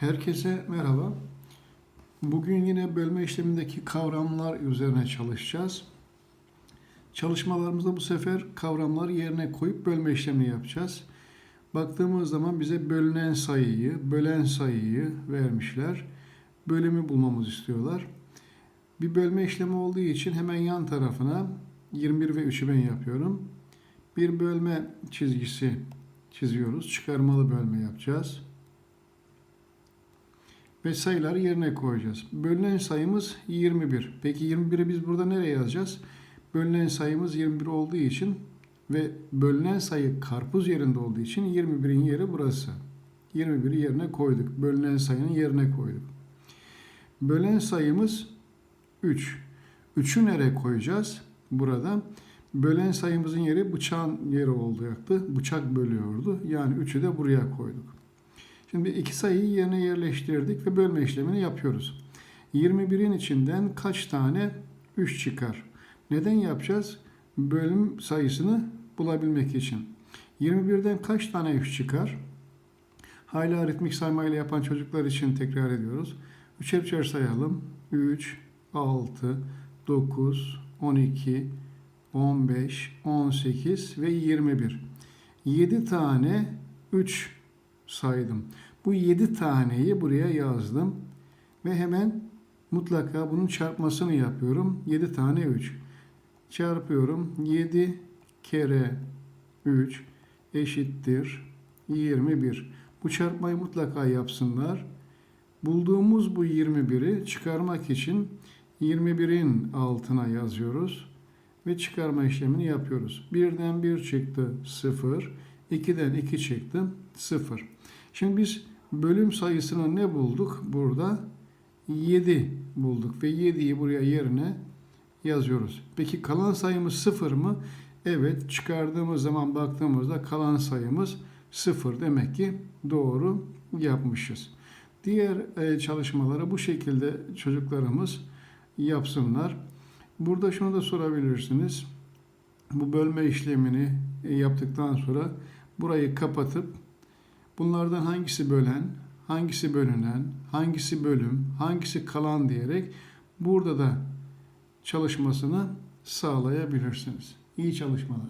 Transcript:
Herkese merhaba. Bugün yine bölme işlemindeki kavramlar üzerine çalışacağız. Çalışmalarımızda bu sefer kavramları yerine koyup bölme işlemini yapacağız. Baktığımız zaman bize bölünen sayıyı, bölen sayıyı vermişler. Bölümü bulmamızı istiyorlar. Bir bölme işlemi olduğu için hemen yan tarafına 21 ve 3'ü ben yapıyorum. Bir bölme çizgisi çiziyoruz. Çıkarmalı bölme yapacağız ve sayıları yerine koyacağız. Bölünen sayımız 21. Peki 21'i biz burada nereye yazacağız? Bölünen sayımız 21 olduğu için ve bölünen sayı karpuz yerinde olduğu için 21'in yeri burası. 21'i yerine koyduk. Bölünen sayının yerine koyduk. Bölen sayımız 3. 3'ü nereye koyacağız? Burada. Bölen sayımızın yeri bıçağın yeri olacaktı. Bıçak bölüyordu. Yani 3'ü de buraya koyduk. Şimdi iki sayıyı yerine yerleştirdik ve bölme işlemini yapıyoruz. 21'in içinden kaç tane 3 çıkar? Neden yapacağız? Bölüm sayısını bulabilmek için. 21'den kaç tane 3 çıkar? Hala ritmik saymayla yapan çocuklar için tekrar ediyoruz. Üçer üçer sayalım. 3, 6, 9, 12, 15, 18 ve 21. 7 tane 3 saydım. Bu 7 taneyi buraya yazdım. Ve hemen mutlaka bunun çarpmasını yapıyorum. 7 tane 3. Çarpıyorum. 7 kere 3 eşittir 21. Bu çarpmayı mutlaka yapsınlar. Bulduğumuz bu 21'i çıkarmak için 21'in altına yazıyoruz ve çıkarma işlemini yapıyoruz. 1'den 1 çıktı 0, 2'den 2 çıktı 0. Şimdi biz bölüm sayısını ne bulduk? Burada 7 bulduk ve 7'yi buraya yerine yazıyoruz. Peki kalan sayımız 0 mı? Evet çıkardığımız zaman baktığımızda kalan sayımız 0. Demek ki doğru yapmışız. Diğer e, çalışmaları bu şekilde çocuklarımız yapsınlar. Burada şunu da sorabilirsiniz. Bu bölme işlemini e, yaptıktan sonra burayı kapatıp bunlardan hangisi bölen, hangisi bölünen, hangisi bölüm, hangisi kalan diyerek burada da çalışmasını sağlayabilirsiniz. İyi çalışmalar.